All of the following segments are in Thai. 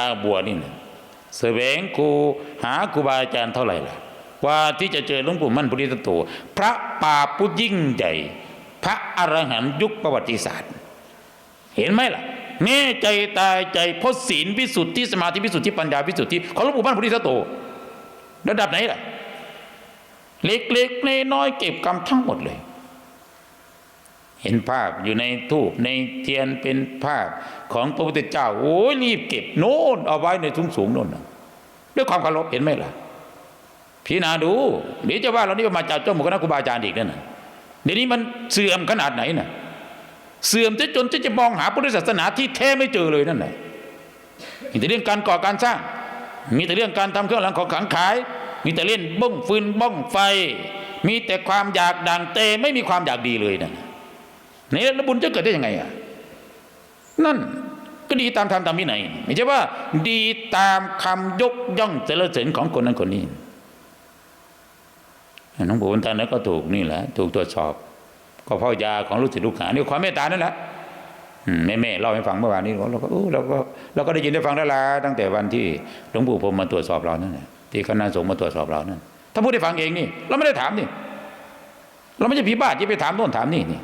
าบัวนี่นะแสวงครูหาครูบาอาจารย์เท่าไหร่ล่ะกว่าที่จะเจอหลวงปู่มั่นปุริตโตพระป่าผู้ยิ่งใหญ่พระอรหันต์ยุคประวัติศาสตร์ เห็นไหมล่ะแน่ใจตายใจพราะศีลวิสุทธิสมาธิวิสุทธิปัญญาวิสุทธิของหลวงปู่มั่นปุริตโตระดับไหนล่ะ เล็กๆน้อยๆเก็บกรรมทั้งหมดเลย เห็นภาพอยู่ในทูบในเทียนเป็นภาพของพระพุทธเจ้า โอ้ยรีบเก็บโน่นเอาไว้ในทุ่งสูงโน่นน่ะด้วยความเคารพเห็นไหมล่ะพิจารณาดูเดี๋ยวจะว่าเรานี่มาจากเจ้าหมู่คณะครูบาอาจารย์อีกนั่นน่ะเดี๋ยวนี้มันเสื่อมขนาดไหนน่ะ เสื่อมจนจนที่จะมองหาพุทธศาสนาที่แท้ไม่เจอเลยนั่นแหละมีแต่เรื่องการก่อการสร้าง มีแต่เรื่องการทำเครื่องรางของขลังขาย มีแต่เล่นบ้องฟืนบ้องไฟ มีแต่ความอยากดังเตไม่มีความอยากดีเลยนั่นน่ะ นี่แล้วบุญจะเกิดได้ยังไงอะนั่นก็ดีตามธรรมตามวินัยไม่ใช่ว่า ดีตามคำยกย่องเจริญเสริญของคนนั้นคนนี้น้องปู่บุญตานั้นก็ถูกนี่แหละถูกตรวจสอบ ก็เพ่อยาของลูกศิษย์ลูกหานี่ความเมตตานั่นแหละแม่แม่เล่าให้ฟังเมื่อวานนี้เราก็เราก็เราก็ได้ยินได้ฟังได้ละตั้งแต่วันที่หลวงปู่พรมมาตรวจสอบเรานั่นแหละที่คณะสงฆ์มาตรวจสอบเรานั่นถ้าพูดได้ฟังเองนี่ เราไม่ได้ถามนี่ เราไม่ใช่ผีบ้าที่ไปถามโน่นถามนี่นี่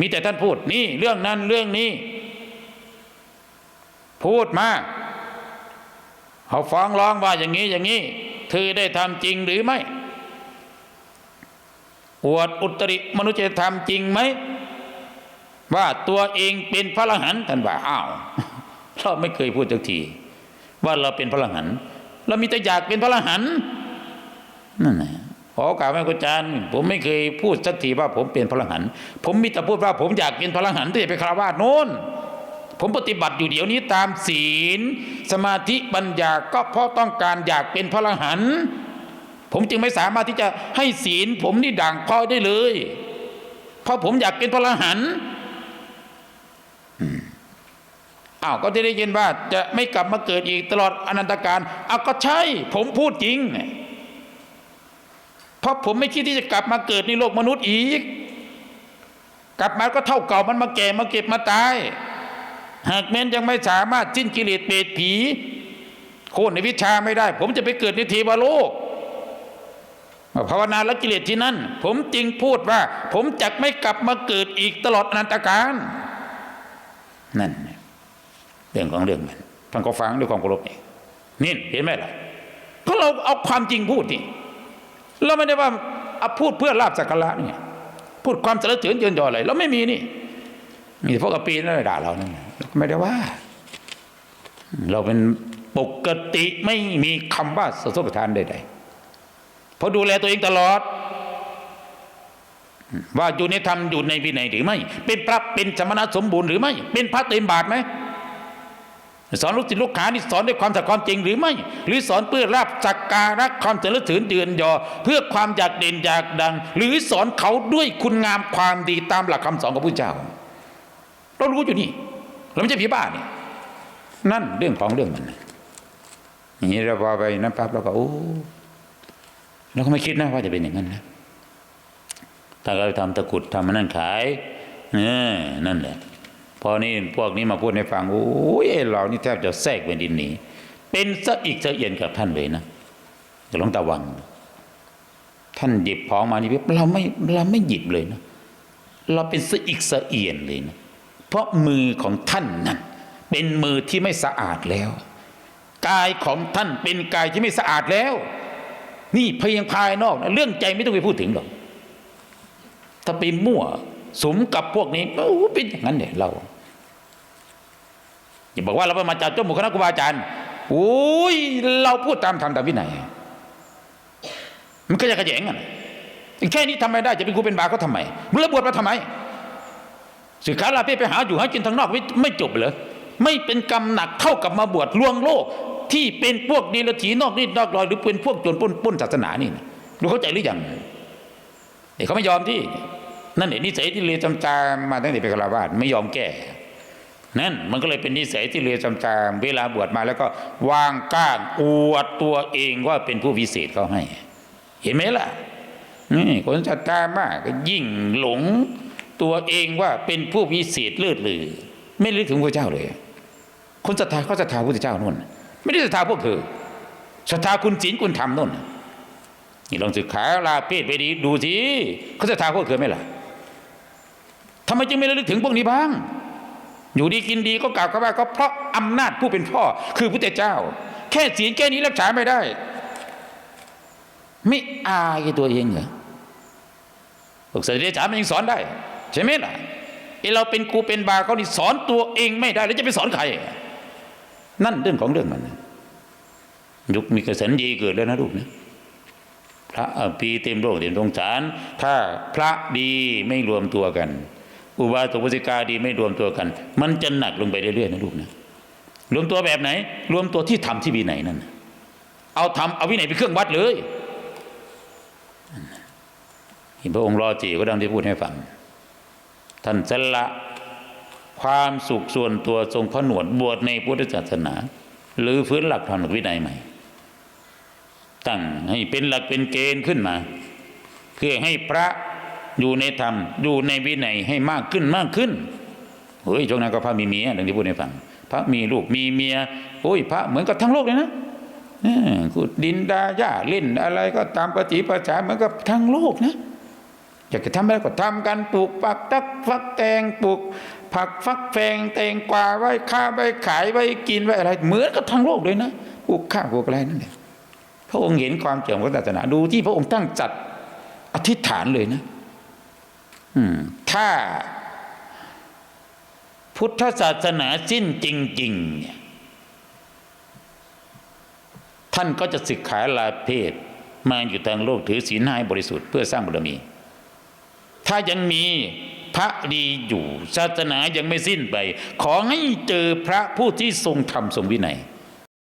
มีแต่ท่านพูดนี่เรื่องนั้นเรื่องนี้ พูดมาเขาฟ้องร้องว่าอย่างนี้อย่างนี้เธอได้ทำจริงหรือไม่อวดอุตริมนุษยธรรมจริงไหมว่าตัวเองเป็นพระอรหันต์ท่านว่าอ้าวเราไม่เคยพูดสักทีว่าเราเป็นพระอรหันต์เรามีแต่อยากเป็นพระอรหันต์นั่นแหละ ขอกล่าวให้อาจารย์ ผมไม่เคยพูดสักทีว่าผมเป็นพระอรหันต์ผมมีแต่พูดว่าผมอยากเป็นพระอรหันต์ที่จะไปคารวะโน้นผมปฏิบัติอยู่เดี๋ยวนี้ตามศีล สมาธิปัญญาก็เพราะต้องการอยากเป็นพระอรหันต์ผมจึงไม่สามารถที่จะให้ศีล ผมนี่ด่างพร้อยได้เลย เพราะผมอยากเป็นพระอรหันต์อ้าวก็จะได้ยินว่าจะไม่กลับมาเกิดอีกตลอดอนันตการอ้าวก็ใช่ ผมพูดจริงเพราะผมไม่คิดที่จะกลับมาเกิดในโลกมนุษย์อีก กลับมาก็เท่าเก่ามันมาแก่มาเก็บมาตาย หากแม้นยังไม่สามารถสิ้นกิเลสเปรตผี โค่นในวิชาไม่ได้ ผมจะไปเกิดในเทวโลกภาวนาและกิเลสที่นั่น ผมจึงพูดว่า ผมจะไม่กลับมาเกิดอีกตลอดอนันตการ นั่นเรื่องของเรื่องมันท่านก็ฟังด้วยความเคารพนี่นี่เห็นไหมล่ะก็เราเอาความจริงพูดนี่ เราไม่ได้ว่าอาพูดเพื่อลาบสักการะเนี่ยพูดความเสริญเถินเยินยออะไรเราไม่มีนี่มีแต่พวกกระปีนั่นแหละด่าเรานั่นเราก็ไม่ได้ว่า เราเป็นปกติไม่มีคำว่าสะทกสะทานใดๆเพราะดูแลตัวเองตลอด ว่าอยู่ในธรรมอยู่ในวินัยหรือไม่ เป็นพระเป็นสมณะสมบูรณ์หรือไม่ เป็นพระเต็มบาทไหม สอนลูกศิษย์ลูกหานี่สอนด้วยความสัตย์ความจริงหรือไม่ หรือสอนเพื่อราบสักการะความเจริญถืนเดือนยอ เพื่อความอยากเด่นอยากดัง หรือสอนเขาด้วยคุณงามความดีตามหลักคำสอนของพระเจ้าเรารู้อยู่นี่เราไม่ใช่ผีบ้านี่นั่นเรื่องของเรื่องมันอย่างนี้เราพอไปนั่นปั๊บเราก็โอ้เราก็ไม่คิดนะว่าจะเป็นอย่างนั้นนะถ้าเราทำตะกุดทำมันนั่นขายเออนั่นแหละ พอนี่พวกนี้มาพูดให้ฟังโอ้ยเรานี่แทบจะแทรกเป็นดินหนีเป็นซะอีกซะเอียนกับท่านเลยนะจะลองตะวัง ท่านหยิบของมานี่เราไม่เราไม่หยิบเลยนะเราเป็นสะอีกสะเอียนเลยนะเพราะมือของท่านนั้นเป็นมือที่ไม่สะอาดแล้ว กายของท่านเป็นกายที่ไม่สะอาดแล้ว นี่เพียงภายนอกนะเรื่องใจไม่ต้องไปพูดถึงหรอกถ้าไปมั่วสมกับพวกนี้โอ้เป็นอย่างนั้นเนี่ยเรา อย่าบอกว่าเราไปมาจากเจ้าหมู่คณะครูบาอาจารย์โอ้ยเราพูดตามธรรมตามวินัยมันก็จะกระแยงอะแค่นี้ทำไม่ได้จะเป็นครูเป็นบาก็ทำไมมึงระบวชมาทำไมศึกษาลาเพศไปหาอยู่หากินทางนอกไม่จบเลยไม่เป็นกรรมหนักเท่ากับมาบวชลวงโลก ที่เป็นพวกดีลถีนอกนิดนอกรอยหรือเป็นพวกโจรปล้นป้นศาสนานี่นะรู้เข้าใจหรือยังเด็กเขาไม่ยอมที่ นั่นเองนิสัยที่เรียนจำจามมาตั้งแต่เป็นฆราวาสไม่ยอมแก้ นั่นมันก็เลยเป็นนิสัยที่เรียนจำจามเวลาบวชมาแล้วก็วางก้างอวดตัวเองว่าเป็นผู้วิเศษเขาให้ เห็นไหมล่ะนี่คนศรัทธามากก็ยิ่งหลงตัวเองว่าเป็นผู้วิเศษเลิศลือ ไม่รู้ถึงพระเจ้าเลย คนศรัทธาเขาศรัทธาพระเจ้านู่น ไม่ได้ศรัทธาพวกเธอศรัทธาคุณศีลคุณธรรมนู่นนี่ลองศึกษาลาเพศไปดีดูสิเขาศรัทธาพวกเธอไหมล่ะทำไมจึงไม่ระลึกถึงพวกนี้บ้าง อยู่ดีกินดีก็กล่าวกันว่าก็เพราะอำนาจผู้เป็นพ่อ คือพุทธเจ้า แค่ศีลแค่นี้รักษาไม่ได้ ไม่อายตัวเองเหรอพวกศาสนาจารย์มันยังสอนได้ ใช่ไหมล่ะไอเราเป็นครูเป็นบาเขานี่สอนตัวเองไม่ได้แล้วจะไปสอนใคร นั่นเรื่องของเรื่องมันนยุคมีกระสันยีเกิดแล้วนะลูกนะพระอภีเต็มโลกเต็มสงสาร ถ้าพระดีไม่รวมตัวกัน อุบาสกอุบาสิกาดีไม่รวมตัวกัน มันจะหนักลงไปเรื่อยๆนะลูกนะรวมตัวแบบไหน รวมตัวที่ทำที่วินัยนั่นเอาทำเอาวินัยเป็นเครื่องวัดเลยห็นพระองค์รอจีก็ดังที่พูดให้ฟัง ท่านสละความสุขส่วนตัวทรงพระหนวดบวชในพุทธศาสนา หรือฟื้นหลักธรรมวินัยใหม่ ตั้งให้เป็นหลักเป็นเกณฑ์ขึ้นมา เพื่อให้พระ อยู่ในธรรม อยู่ในวินัยให้มากขึ้นมากขึ้นเฮ้ยช่วงนั้นก็พระมีเมียดังที่พูดให้ฟัง พระมีลูกมีเมียโอ้ยพระเหมือนกับทั้งโลกเลยนะขุดดินดาหญ้าเล่นอะไรก็ตามปฏิปชาเหมือนกับทั้งโลกนะอยากจะทำอะไรก็ทำกันปลูกปักตักฟักแตงปลูกผักฟักแฟงแตงกวาไว้ค้าไว้ขายไว้กินไว้อะไร เหมือนกับทั้งโลกเลยนะปลูกข้าวปลูกอะไรนั่นแหละพระองค์เห็นความเกี่ยวกับศาสนาดูที่พระองค์ตั้งจัดอธิษฐานเลยนะ ถ้าพุทธศาสนาสิ้นจริงๆเนี่ยท่านก็จะศึกขาลาเพศมาอยู่ทางโลกถือศีลให้บริสุทธิ์เพื่อสร้างบารมี ถ้ายังมีพระดีอยู่ศาสนายังไม่สิ้นไป ขอให้เจอพระผู้ที่ทรงธรรมทรงวินัย